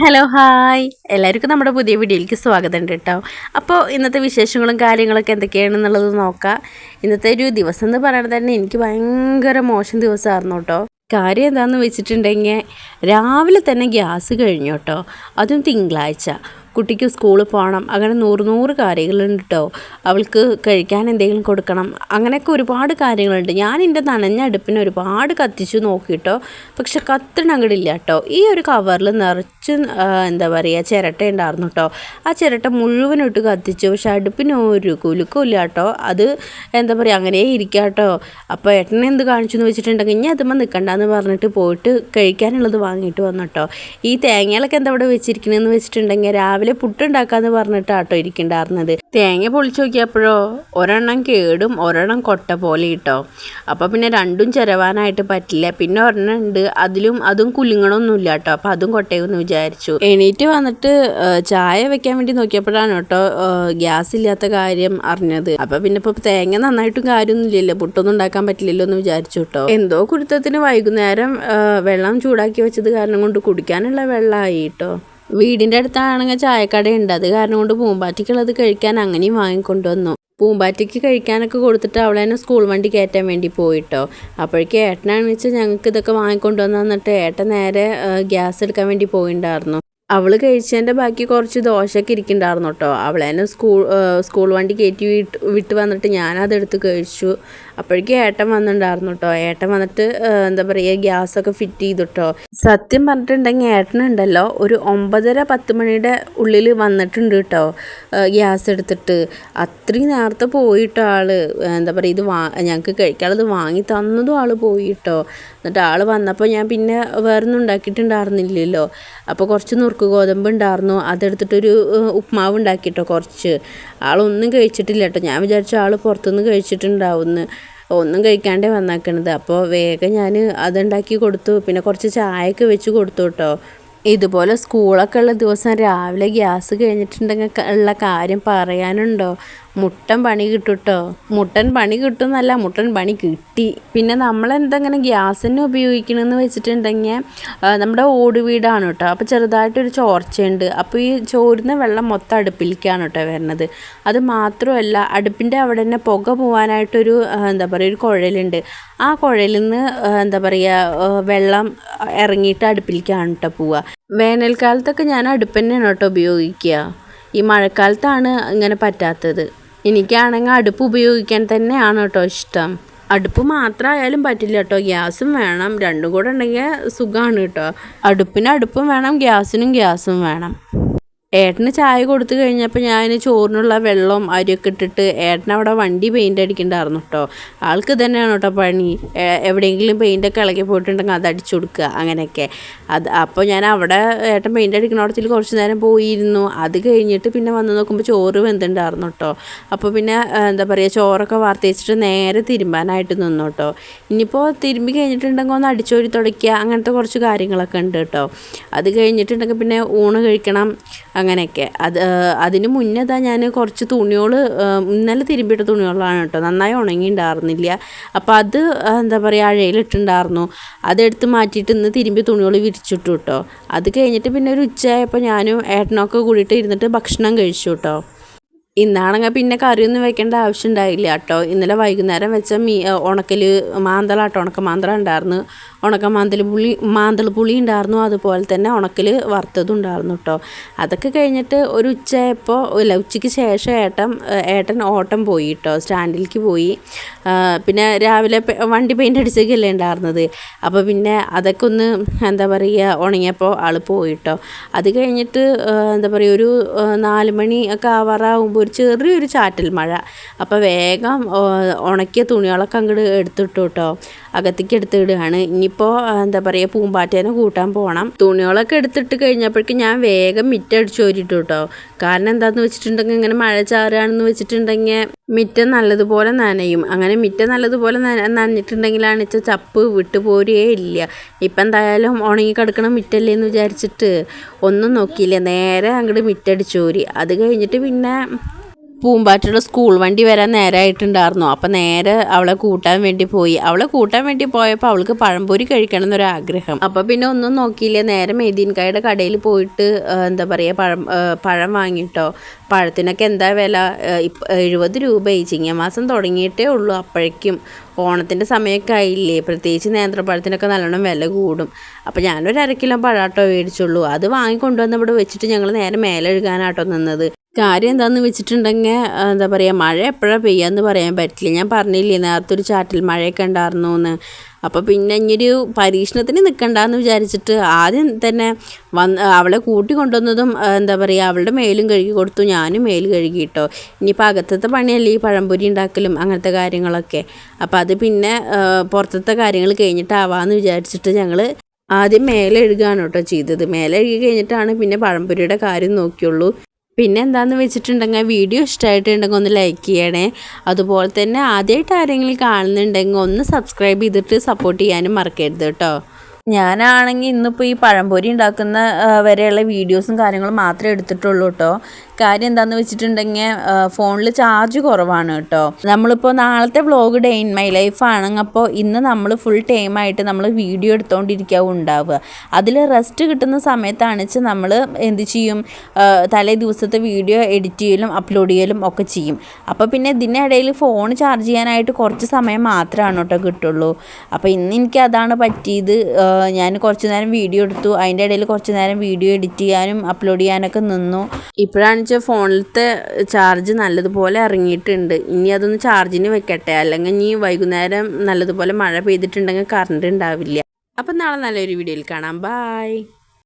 Hello hi എല്ലാവർക്കും നമ്മുടെ പുതിയ വീഡിയോയിലേക്ക് സ്വാഗതം ഉണ്ട് കേട്ടോ. അപ്പോൾ ഇന്നത്തെ വിശേഷങ്ങളും കാര്യങ്ങളൊക്കെ എന്തൊക്കെയാണെന്നുള്ളത് നോക്കാം. ഇന്നത്തെ ഒരു ദിവസം എന്ന് പറയുന്നത് തന്നെ എനിക്ക് ഭയങ്കര മോശം ദിവസമായിരുന്നു കേട്ടോ. കാര്യം എന്താണെന്ന് വെച്ചിട്ടുണ്ടെങ്കിൽ രാവിലെ തന്നെ ഗ്യാസ് കഴിഞ്ഞു കേട്ടോ. അതും തിങ്കളാഴ്ച. കുട്ടിക്ക് സ്കൂളിൽ പോകണം അങ്ങനെ നൂറ് നൂറ് കാര്യങ്ങളുണ്ട് കേട്ടോ അവൾക്ക് കഴിക്കാൻ എന്തെങ്കിലും കൊടുക്കണം. അങ്ങനെയൊക്കെ ഒരുപാട് കാര്യങ്ങളുണ്ട്. ഞാൻ എന്റെ നനഞ്ഞ അടുപ്പിനെ ഒരുപാട് കത്തിച്ചു നോക്കിയിട്ടോ പക്ഷെ കത്തണ അങ്ങടില്ല കേട്ടോ ഈ ഒരു കവറിൽ നിറച്ച് എന്താ പറയുക ചിരട്ട ഉണ്ടായിരുന്നു കേട്ടോ ആ ചിരട്ട മുഴുവൻ ഇട്ട് കത്തിച്ചു. പക്ഷെ അടുപ്പിന് ഒരു കുലുക്കും ഇല്ല കേട്ടോ അത് എന്താ പറയുക അങ്ങനെ ഇരിക്കുക കേട്ടോ അപ്പോൾ ഏട്ടനെ എന്ത് കാണിച്ചു എന്ന് വെച്ചിട്ടുണ്ടെങ്കിൽ ഇനി അതുമ്പോൾ നിൽക്കണ്ടെന്ന് പറഞ്ഞിട്ട് പോയിട്ട് കഴിക്കാനുള്ളത് വാങ്ങിയിട്ട് വന്നു കേട്ടോ ഈ തേങ്ങകളൊക്കെ എന്താ ഇവിടെ വെച്ചിരിക്കണമെന്ന് വെച്ചിട്ടുണ്ടെങ്കിൽ രാവിലെ പുട്ടുണ്ടാക്കാന്ന് പറഞ്ഞിട്ട് ആട്ടോ ഇരിക്കണ്ടായിരുന്നത് തേങ്ങ പൊളിച്ചു നോക്കിയപ്പോഴോ ഒരെണ്ണം കേടും ഒരെണ്ണം കൊട്ട പോലെ ഇട്ടോ അപ്പോൾ പിന്നെ രണ്ടും ചിരവാനായിട്ട് പറ്റില്ല. പിന്നെ ഒരെണ്ണം ഉണ്ട്. അതിലും അതും കുലുങ്ങണമൊന്നുമില്ല കേട്ടോ അപ്പോൾ അതും കൊട്ടയെന്ന് വിചാരിച്ചു. എണീറ്റ് വന്നിട്ട് ചായ വെക്കാൻ വേണ്ടി നോക്കിയപ്പോഴാണ് കേട്ടോ ഗ്യാസ് ഇല്ലാത്ത കാര്യം അറിഞ്ഞത്. അപ്പോൾ പിന്നെ ഇപ്പോൾ തേങ്ങ നന്നായിട്ടും കാര്യമൊന്നുമില്ലല്ലോ. പുട്ടൊന്നും ഉണ്ടാക്കാൻ പറ്റില്ലല്ലോ എന്ന് വിചാരിച്ചു കേട്ടോ. എന്തോ കുരുത്തത്തിന് വൈകുന്നേരം വെള്ളം ചൂടാക്കി വെച്ചത് കാരണം കൊണ്ട് കുടിക്കാനുള്ള വെള്ളമായി കേട്ടോ. വീടിന്റെ അടുത്താണെങ്കിൽ ചായക്കടയുണ്ട്. അത് കാരണം കൊണ്ട് പൂമ്പാറ്റിക്കുള്ളത് കഴിക്കാൻ അങ്ങനെയും വാങ്ങിക്കൊണ്ടുവന്നു. പൂമ്പാറ്റയ്ക്ക് കഴിക്കാനൊക്കെ കൊടുത്തിട്ട് അവളെ തന്നെ സ്കൂൾ വണ്ടി കയറ്റാൻ വേണ്ടി പോയിട്ടോ. അപ്പോഴേക്കും ഏട്ടനാണെന്ന് വെച്ചാൽ ഞങ്ങൾക്ക് ഇതൊക്കെ വാങ്ങിക്കൊണ്ടുവന്നിട്ട് ഏട്ടൻ നേരെ ഗ്യാസ് എടുക്കാൻ വേണ്ടി പോയിണ്ടായിരുന്നു. അവൾ കഴിച്ചതിന്റെ ബാക്കി കുറച്ച് ദോശയൊക്കെ ഇരിക്കുന്നുണ്ടായിരുന്നു കേട്ടോ. അവളെ തന്നെ സ്കൂൾ സ്കൂൾ വണ്ടി കയറ്റി വിട്ട് വിട്ട് വന്നിട്ട് ഞാനതെടുത്ത് കഴിച്ചു. അപ്പോഴേക്കും ഏട്ടൻ വന്നിട്ടുണ്ടായിരുന്നു കേട്ടോ. ഏട്ടൻ വന്നിട്ട് എന്താ പറയുക ഗ്യാസൊക്കെ ഫിറ്റ് ചെയ്തു കേട്ടോ. സത്യം പറഞ്ഞിട്ടുണ്ടെങ്കിൽ ഏട്ടനുണ്ടല്ലോ ഒരു ഒമ്പതര പത്ത് മണിയുടെ ഉള്ളിൽ വന്നിട്ടുണ്ട് കേട്ടോ ഗ്യാസ് എടുത്തിട്ട്. അത്രയും നേരത്തെ പോയിട്ടോ ആൾ. എന്താ പറയുക ഇത് വാ ഞങ്ങൾക്ക് കഴിക്കാനുള്ളത് വാങ്ങി തന്നതും ആൾ പോയിട്ടോ എന്നിട്ട് ആൾ വന്നപ്പോൾ ഞാൻ പിന്നെ വേറൊന്നും ഉണ്ടാക്കിയിട്ടുണ്ടായിരുന്നില്ലല്ലോ. അപ്പോൾ കുറച്ച് നുറുക്ക് ഗോതമ്പ് ഉണ്ടായിരുന്നു അതെടുത്തിട്ടൊരു ഉപ്മാവ് ഉണ്ടാക്കിയിട്ടോ കുറച്ച്. ആളൊന്നും കഴിച്ചിട്ടില്ല കേട്ടോ. ഞാൻ വിചാരിച്ചു ആൾ പുറത്തുനിന്ന് കഴിച്ചിട്ടുണ്ടാവുമെന്ന് ഒന്നും കഴിക്കാണ്ടേ വന്നേക്കണത്. അപ്പോൾ വേഗം ഞാൻ അതുണ്ടാക്കി കൊടുത്തു. പിന്നെ കുറച്ച് ചായയൊക്കെ വെച്ച് കൊടുത്തു കേട്ടോ. ഇതുപോലെ സ്കൂളൊക്കെ ഉള്ള ദിവസം രാവിലെ ഗ്യാസ് കഴിഞ്ഞിട്ടുണ്ടെങ്കിൽ ഉള്ള കാര്യം പറയാനുണ്ടോ? മുട്ടൻ പണി കിട്ടുട്ടോ? മുട്ടൻ പണി കിട്ടുന്നല്ല മുട്ടൻ പണി കിട്ടി. പിന്നെ നമ്മൾ എന്തെങ്ങനെ ഗ്യാസിന് ഉപയോഗിക്കണമെന്ന് വെച്ചിട്ടുണ്ടെങ്കിൽ നമ്മുടെ ഓട് വീടാണ് കേട്ടോ. അപ്പോൾ ചെറുതായിട്ടൊരു ചോർച്ചയുണ്ട്. അപ്പോൾ ഈ ചോരുന്ന വെള്ളം മൊത്തം അടുപ്പിലേക്കാണ് കേട്ടോ വരുന്നത് അത് മാത്രമല്ല അടുപ്പിന്റെ അവിടെ തന്നെ പുക പോകാനായിട്ടൊരു എന്താ പറയുക ഒരു കുഴലുണ്ട്. ആ കുഴലിൽ നിന്ന് എന്താ പറയുക വെള്ളം ഇറങ്ങിയിട്ട് അടുപ്പിലേക്കാണ് കേട്ടോ പോവുക. വേനൽക്കാലത്തൊക്കെ ഞാൻ അടുപ്പ് തന്നെയാണ് കേട്ടോ ഉപയോഗിക്കുക. ഈ മഴക്കാലത്താണ് ഇങ്ങനെ പറ്റാത്തത്. എനിക്കാണെങ്കിൽ അടുപ്പ് ഉപയോഗിക്കാൻ തന്നെയാണ് കേട്ടോ ഇഷ്ടം. അടുപ്പ് മാത്രമായാലും പറ്റില്ല കേട്ടോ. ഗ്യാസും വേണം. രണ്ടും കൂടെ ഉണ്ടെങ്കിൽ സുഖമാണ് കേട്ടോ. അടുപ്പിന് അടുപ്പും വേണം ഗ്യാസിനും ഗ്യാസും വേണം. ഏട്ടന് ചായ കൊടുത്തു കഴിഞ്ഞപ്പോൾ ഞാൻ ചോറിനുള്ള വെള്ളം അരിയൊക്കെ ഇട്ടിട്ട് ഏട്ടൻ അവിടെ വണ്ടി പെയിന്റ് അടിക്കണ്ടായിരുന്നു കേട്ടോ ആൾക്ക് തന്നെയാണ് കേട്ടോ പണി. എവിടെയെങ്കിലും പെയിന്റൊക്കെ ഇളകി പോയിട്ടുണ്ടെങ്കിൽ അത് അടിച്ചു കൊടുക്കുക അങ്ങനെയൊക്കെ. അത് അപ്പോൾ ഞാൻ അവിടെ ഏട്ടൻ പെയിന്റ് അടിക്കണോടത്തിൽ കുറച്ച് നേരം പോയിരുന്നു. അത് കഴിഞ്ഞിട്ട് പിന്നെ വന്ന് നോക്കുമ്പോൾ ചോറ് വെന്തുണ്ടായിരുന്നു കേട്ടോ അപ്പോൾ പിന്നെ എന്താ പറയുക ചോറൊക്കെ വാർത്തേച്ചിട്ട് നേരെ തിരുമ്പാനായിട്ട് നിന്നു കേട്ടോ ഇനിയിപ്പോൾ തിരുമ്പി കഴിഞ്ഞിട്ടുണ്ടെങ്കിൽ ഒന്ന് അടിച്ചോരി തുടയ്ക്കുക അങ്ങനത്തെ കുറച്ച് കാര്യങ്ങളൊക്കെ ഉണ്ട് കേട്ടോ അത് കഴിഞ്ഞിട്ടുണ്ടെങ്കിൽ പിന്നെ ഊണ് കഴിക്കണം. അങ്ങനെയൊക്കെ. അത് അതിന് മുന്നേ താ ഞാൻ കുറച്ച് തുണികൾ ഇന്നലെ തിരുമ്പിയിട്ട തുണികളാണ് കേട്ടോ. നന്നായി ഉണങ്ങിയിട്ടുണ്ടായിരുന്നില്ല അപ്പോൾ അത് എന്താ പറയുക അഴയിലിട്ടുണ്ടായിരുന്നു അതെടുത്ത് മാറ്റിയിട്ട് ഇന്ന് തിരുമ്പി തുണികൾ വിരിച്ചിട്ടു കേട്ടോ അത് കഴിഞ്ഞിട്ട് പിന്നെ ഒരു ഉച്ചയായപ്പോൾ ഞാനും ഏട്ടനൊക്കെ കൂടിയിട്ട് ഇരുന്നിട്ട് ഭക്ഷണം കഴിച്ചു കേട്ടോ ഇന്നാണെങ്കിൽ പിന്നെ കറിയൊന്നും വെക്കേണ്ട ആവശ്യം ഉണ്ടായില്ല കേട്ടോ ഇന്നലെ വൈകുന്നേരം വെച്ച മീ ഉണക്കൽ മാന്തളാട്ടോ. ഉണക്ക മാന്തള ഉണ്ടായിരുന്നു ഉണക്ക മാന്തൽ പുളി മാന്തൾ പുളി ഉണ്ടായിരുന്നു അതുപോലെ തന്നെ ഉണക്കൽ വറുത്തതും ഉണ്ടായിരുന്നു കേട്ടോ അതൊക്കെ കഴിഞ്ഞിട്ട് ഒരു ഉച്ചയപ്പോൾ ഇല്ല ഉച്ചയ്ക്ക് ശേഷം ഏട്ടൻ ഏട്ടൻ ഓട്ടം പോയി കേട്ടോ സ്റ്റാൻഡിലേക്ക് പോയി. പിന്നെ രാവിലെ വണ്ടി പെയിന്റ് അടിച്ചൊക്കെയല്ലേ ഉണ്ടായിരുന്നത് അപ്പോൾ പിന്നെ അതൊക്കെ ഒന്ന് എന്താ പറയുക ഉണങ്ങിയപ്പോൾ ആൾ പോയിട്ടോ അത് കഴിഞ്ഞിട്ട് എന്താ പറയുക ഒരു നാല് മണി ഒക്കെ ആവാറാകുമ്പോൾ ഒരു ചെറിയൊരു ചാറ്റൽ മഴ. അപ്പോൾ വേഗം ഉണക്കിയ തുണികളൊക്കെ അങ്ങോട്ട് എടുത്തിട്ടു കേട്ടോ അകത്തേക്ക് എടുത്തിടുകയാണ് ഇനിയിപ്പോൾ എന്താ പറയുക പൂമ്പാറ്റേനെ കൂട്ടാൻ പോകണം തുണികളൊക്കെ എടുത്തിട്ട് കഴിഞ്ഞപ്പോഴേക്കും ഞാൻ വേഗം മിറ്റടിച്ചു ചോരിട്ടു കേട്ടോ കാരണം എന്താണെന്ന് വെച്ചിട്ടുണ്ടെങ്കിൽ ഇങ്ങനെ മഴ ചാറുകയാണെന്ന് വെച്ചിട്ടുണ്ടെങ്കിൽ മിറ്റം നല്ലതുപോലെ നനയും. അങ്ങനെ മിറ്റം നല്ലതുപോലെ നന നനഞ്ഞിട്ടുണ്ടെങ്കിലാണ് വെച്ചാൽ ചപ്പ് വിട്ടു പോരുകയേ ഇല്ല. ഇപ്പം എന്തായാലും ഉണങ്ങി കിടക്കണം മിറ്റല്ലേ എന്ന് വിചാരിച്ചിട്ട് ഒന്നും നോക്കിയില്ല. നേരെ അങ്ങോട്ട് മിറ്റടിച്ചോരി. അത് കഴിഞ്ഞിട്ട് പിന്നെ പൂമ്പാറ്റയുടെ സ്കൂൾ വണ്ടി വരാൻ നേരമായിട്ടുണ്ടായിരുന്നു അപ്പം നേരെ അവളെ കൂട്ടാൻ വേണ്ടി പോയി. അവളെ കൂട്ടാൻ വേണ്ടി പോയപ്പോൾ അവൾക്ക് പഴംപൊരി കഴിക്കണം എന്നൊരു ആഗ്രഹം അപ്പം പിന്നെ ഒന്നും നോക്കിയില്ല. നേരെ മെയ്തീൻകായുടെ കടയിൽ പോയിട്ട് എന്താ പറയുക പഴം പഴം വാങ്ങിട്ടോ. പഴത്തിനൊക്കെ എന്താ വില? രൂപ എഴുപത് രൂപയായി ചിങ്ങമാസം തുടങ്ങിയിട്ടേ ഉള്ളൂ അപ്പോഴേക്കും. ഓണത്തിന്റെ സമയമൊക്കെ ആയില്ലേ? പ്രത്യേകിച്ച് നേന്ത്രപ്പഴത്തിനൊക്കെ നല്ലോണം വില കൂടും. അപ്പോൾ ഞാനൊരു അര കിലോ പഴാട്ടോ മേടിച്ചുള്ളൂ. അത് വാങ്ങിക്കൊണ്ടുവന്ന് ഇവിടെ വെച്ചിട്ട് ഞങ്ങൾ നേരെ മേലെ എഴുകാനാട്ടോ നിന്നത്. കാര്യം എന്താണെന്ന് വെച്ചിട്ടുണ്ടെങ്കിൽ എന്താ പറയുക മഴ എപ്പോഴാണ് പെയ്യാന്ന് പറയാൻ പറ്റില്ല. ഞാൻ പറഞ്ഞില്ലേ നേരത്തെ ഒരു ചാറ്റൽ മഴയൊക്കെ ഉണ്ടായിരുന്നു എന്ന് അപ്പോൾ പിന്നെ ഇനിയൊരു പരീക്ഷണത്തിന് നിൽക്കണ്ടെന്ന് വിചാരിച്ചിട്ട് ആദ്യം തന്നെ വന്ന് അവളെ കൂട്ടി കൊണ്ടുവന്നതും എന്താ പറയുക അവളുടെ മേലും കഴുകി കൊടുത്തു. ഞാനും മേൽ കഴുകിയിട്ടോ ഇനിയിപ്പോൾ അകത്തത്തെ പണിയല്ലേ ഈ പഴംപൊരി ഉണ്ടാക്കലും അങ്ങനത്തെ കാര്യങ്ങളൊക്കെ. അപ്പോൾ അത് പിന്നെ പുറത്തത്തെ കാര്യങ്ങൾ കഴിഞ്ഞിട്ടാവാമെന്ന് വിചാരിച്ചിട്ട് ഞങ്ങൾ ആദ്യം മേലെ എഴുകുകയാണ് കേട്ടോ ചെയ്തത്. മേലെ എഴുകി കഴിഞ്ഞിട്ടാണ് പിന്നെ പഴംപൊരിയുടെ കാര്യം നോക്കിയുള്ളൂ. പിന്നെ എന്താണെന്ന് വെച്ചിട്ടുണ്ടെങ്കിൽ വീഡിയോ ഇഷ്ടമായിട്ടുണ്ടെങ്കിൽ ഒന്ന് ലൈക്ക് ചെയ്യണേ. അതുപോലെ തന്നെ ആദ്യമായിട്ട് ആരെങ്കിലും കാണുന്നുണ്ടെങ്കിൽ ഒന്ന് സബ്സ്ക്രൈബ് ചെയ്തിട്ട് സപ്പോർട്ട് ചെയ്യാനും മറക്കരുത് കേട്ടോ. ഞാനാണെങ്കിൽ ഇന്നിപ്പോൾ ഈ പഴംപൊരി ഉണ്ടാക്കുന്ന വരെയുള്ള വീഡിയോസും കാര്യങ്ങളും മാത്രമേ എടുത്തിട്ടുള്ളൂ കേട്ടോ. കാര്യം എന്താണെന്ന് വെച്ചിട്ടുണ്ടെങ്കിൽ ഫോണിൽ ചാർജ് കുറവാണ് കേട്ടോ. നമ്മളിപ്പോൾ നാളത്തെ vlog day in my life ആണ് അപ്പോൾ ഇന്ന് നമ്മൾ ഫുൾ ടൈം ആയിട്ട് നമ്മൾ വീഡിയോ എടുത്തുകൊണ്ടിരിക്കാവും ഉണ്ടാവുക. അതിൽ റെസ്റ്റ് കിട്ടുന്ന സമയത്താണ് വെച്ചാൽ നമ്മൾ എന്ത് ചെയ്യും തലേ ദിവസത്തെ വീഡിയോ എഡിറ്റ് ചെയ്യലും അപ്ലോഡ് ചെയ്യലും ഒക്കെ ചെയ്യും. അപ്പോൾ പിന്നെ ഇതിനിടയിൽ ഫോൺ ചാർജ് ചെയ്യാനായിട്ട് കുറച്ച് സമയം മാത്രമാണ് കേട്ടോ കിട്ടുള്ളൂ. അപ്പോൾ ഇന്ന് എനിക്ക് അതാണ് പറ്റിയത് ഞാൻ കുറച്ച് നേരം വീഡിയോ എടുത്തു. അതിന്റെ ഇടയിൽ കുറച്ച് നേരം വീഡിയോ എഡിറ്റ് ചെയ്യാനും അപ്ലോഡ് ചെയ്യാനൊക്കെ നിന്നു. ഇപ്പോഴാണെന്ന് വെച്ചാൽ ഫോണിലത്തെ ചാർജ് നല്ലതുപോലെ ഇറങ്ങിയിട്ടുണ്ട്. ഇനി അതൊന്ന് ചാർജിന് വെക്കട്ടെ. അല്ലെങ്കിൽ ഇനി വൈകുന്നേരം നല്ലതുപോലെ മഴ പെയ്തിട്ടുണ്ടെങ്കിൽ കറണ്ട് ഉണ്ടാവില്ല. അപ്പം നാളെ നല്ലൊരു വീഡിയോയിൽ കാണാം. ബായ്